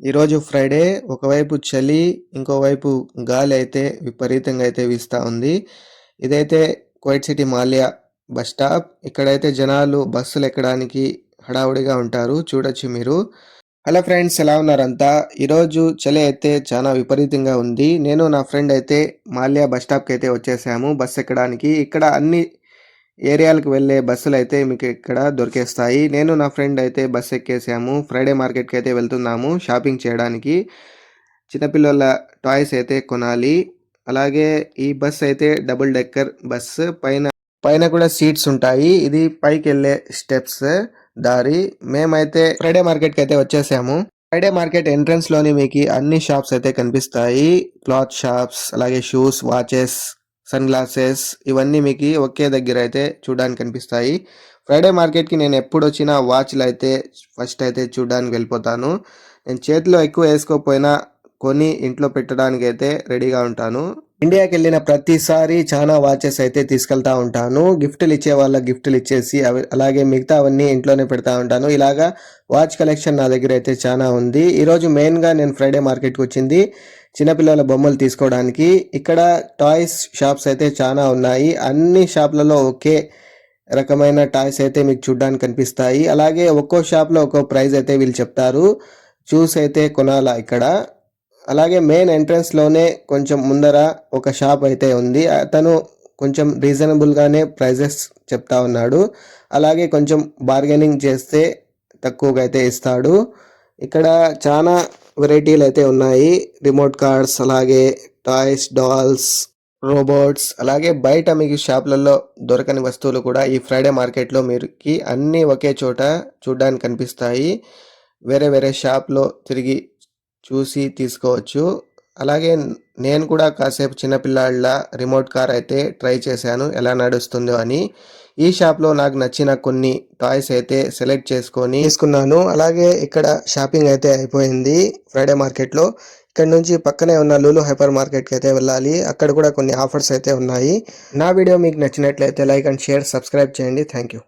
ఈరోజు ఫ్రైడే ఒకవైపు చలి ఇంకోవైపు గాలి అయితే విపరీతంగా అయితే వీస్తూ ఉంది. ఇదైతే quiet city Mallya bus stop ఇక్కడైతే జనాలు బస్సులు ఎక్కడానికి హడావుడిగా ఉంటారు. చూడొచ్చు మీరు. హలో ఫ్రెండ్స్ ఎలా ఉన్నారంతా? ఈరోజు చలి అయితే చాలా విపరీతంగా ఉంది. నేను నా ఫ్రెండ్ అయితే మాల్యా బస్ స్టాప్కి అయితే వచ్చేసాము. బస్ ఎక్కడానికి. ఇక్కడ అన్ని ఏరియాలకు వెళ్ళే బస్సులు అయితే మీకు ఇక్కడ దొరికేస్తాయి. నేను నా ఫ్రెండ్ అయితే బస్ ఎక్కేసాము. ఫ్రైడే మార్కెట్కి అయితే వెళ్తున్నాము షాపింగ్ చేయడానికి. చిన్నపిల్లల టాయ్స్ అయితే కొనాలి. అలాగే ఈ బస్ అయితే డబుల్ డెక్కర్ బస్. పైన పైన కూడా సీట్స్ ఉంటాయి. ఇది పైకి వెళ్ళే స్టెప్స్ దారి. మేమైతే ఫ్రైడే మార్కెట్కి అయితే వచ్చేసాము. ఫ్రైడే మార్కెట్ ఎంట్రన్స్లోని మీకు అన్ని షాప్స్ అయితే కనిపిస్తాయి. క్లాత్ షాప్స్ అలాగే షూస్ వాచెస్ సన్ గ్లాసెస్ ఇవన్నీ మీకు ఒకే దగ్గర అయితే చూడడానికి కనిపిస్తాయి. ఫ్రైడే మార్కెట్కి నేను ఎప్పుడు వచ్చినా వాచ్లు అయితే ఫస్ట్ అయితే చూడడానికి వెళ్ళిపోతాను. నేను చేతిలో ఎక్కువ వేసుకోకపోయినా కొని ఇంట్లో పెట్టడానికి అయితే రెడీగా ఉంటాను. ఇండియాకి వెళ్ళిన ప్రతిసారి చాలా వాచెస్ అయితే తీసుకెళ్తా ఉంటాను. గిఫ్ట్లు ఇచ్చే వాళ్ళ గిఫ్ట్లు ఇచ్చేసి అవి అలాగే మిగతా అవన్నీ ఇంట్లోనే పెడతా ఉంటాను. ఇలాగా వాచ్ కలెక్షన్ నా దగ్గర అయితే చాలా ఉంది. ఈరోజు మెయిన్గా నేను ఫ్రైడే మార్కెట్కి వచ్చింది. చిన్నపిల్లల బొమ్మలు తీసుకోవడానికి. ఇక్కడ టాయ్స్ షాప్స్ అయితే చాలా ఉన్నాయి. అన్ని షాప్లలో ఒకే రకమైన టాయ్స్ అయితే మీకు చూడడానికి కనిపిస్తాయి. అలాగే ఒక్కో షాప్లో ఒక్కో ప్రైస్ అయితే వీళ్ళు చెప్తారు. చూస్ అయితే కొనాలా ఇక్కడ? అలాగే మెయిన్ ఎంట్రన్స్లోనే కొంచెం ముందర ఒక షాప్ అయితే ఉంది. అతను కొంచెం రీజనబుల్గానే ప్రైజెస్ చెప్తా ఉన్నాడు. అలాగే కొంచెం బార్గెనింగ్ చేస్తే తక్కువగా అయితే ఇస్తాడు. ఇక్కడ చాలా వెరైటీలు అయితే ఉన్నాయి. రిమోట్ కార్డ్స్ అలాగే టాయ్స్ డాల్స్ రోబోట్స్ అలాగే బయట మీకు షాప్లలో దొరకని వస్తువులు కూడా ఈ ఫ్రైడే మార్కెట్లో మీరుకి అన్నీ ఒకే చోట చూడడానికి కనిపిస్తాయి. వేరే వేరే షాప్లో తిరిగి చూసి తీసుకోవచ్చు. అలాగే నేను కూడా కాసేపు చిన్నపిల్లాళ్ళ రిమోట్ కార్ అయితే ట్రై చేశాను. ఎలా నడుస్తుందో అని. ఈ షాప్లో నాకు నచ్చిన కొన్ని టాయ్స్ అయితే సెలెక్ట్ చేసుకొని తీసుకున్నాను. అలాగే ఇక్కడ షాపింగ్ అయితే అయిపోయింది ఫ్రైడే మార్కెట్లో. ఇక్కడ నుంచి పక్కనే ఉన్న లూలు హైపర్ మార్కెట్కి అయితే వెళ్ళాలి. అక్కడ కూడా కొన్ని ఆఫర్స్ అయితే ఉన్నాయి. నా వీడియో మీకు నచ్చినట్లయితే లైక్ అండ్ షేర్ సబ్స్క్రైబ్ చేయండి. Thank you